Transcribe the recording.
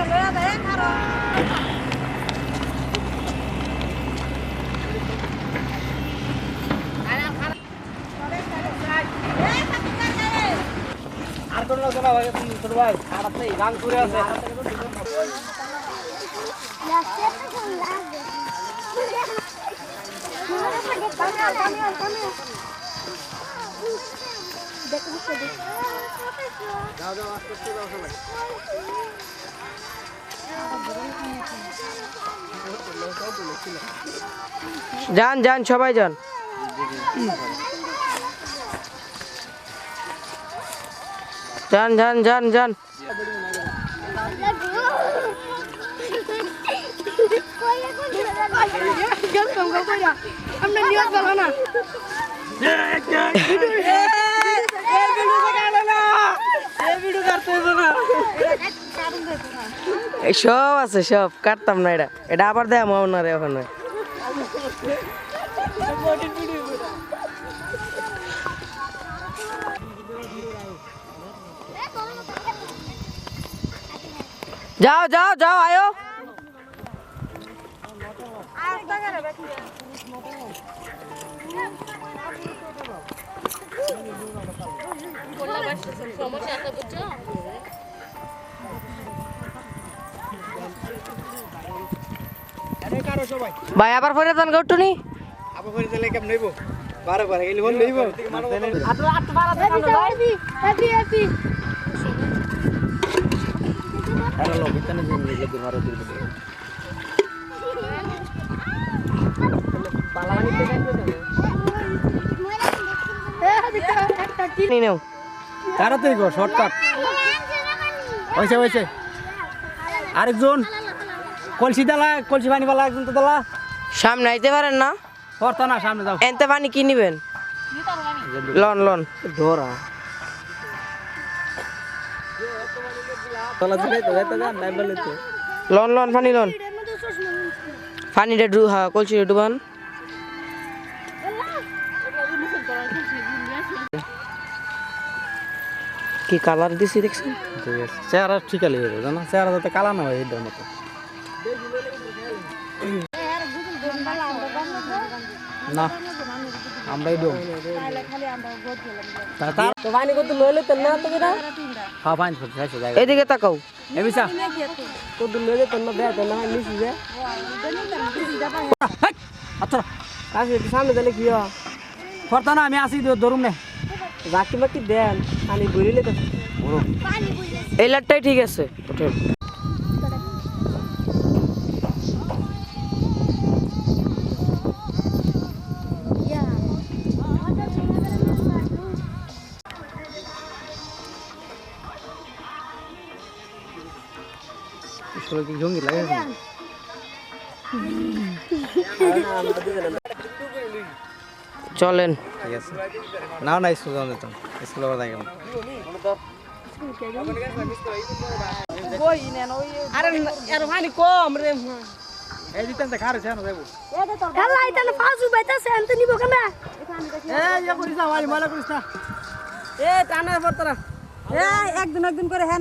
ก็เลยได้ค่ะรอ আর কোন লোক না আছে আস্তে আস্তে দাও সবাই যান যান সবাই যান। যান যান যান যান। নিয়ে গেল না। সব আছে, সব। কাটতাম না এটা। এটা আবার দেয় আমার না রে ওখানে যাও যাও যাও, আয়ো। আরে কারও সবাই ভাই, আবার পরে যান গৌটুনি আবার করে দিলে কেমন নেব বারো বারে গেলে বল নেব আরে দিন দিন দিন গো শর্টকাট হয়েছে হয়েছে। আরেকজন। কলসি দালা কলসি পানি বালা একজন তো দালা। সামনে আইতে পারেন না? করতো না সামনে যাও। এনতে পানি কি নিবেন? লন লন। ধরা। লন লন পানি লন। পানিটা ডু হ্যাঁ কলসি ডুবান। কি কালার দিছি দেখছেন? ঠিক আছে চেহারা ঠিক আছে জানো? চেহারা যাতে কালা না হয় এটার মতো। না আমরাই ডোম তো পানি কত লইলে তো না তো কেনা হ্যাঁ করতে জায়গা এদিকে তাকাও। এ বিসা কত লইলে তো না দেয় তো না নিছি যে। আচ্ছা। কাছে সামনে দিলে কি হয়? করতো না আমি আসি ধরুম নে। বাকি বাকি দেন পানি ভরিলে তো এই লাটটাই ঠিক আছে। ওঠেন আসলে কি জঙ্গি লাগে চলেন। ঠিক আছে। না না স্কুল যাওয়া যেতাম স্কুলে ইয়া পর তোরা একদিন একদিন করে হ্যাঁ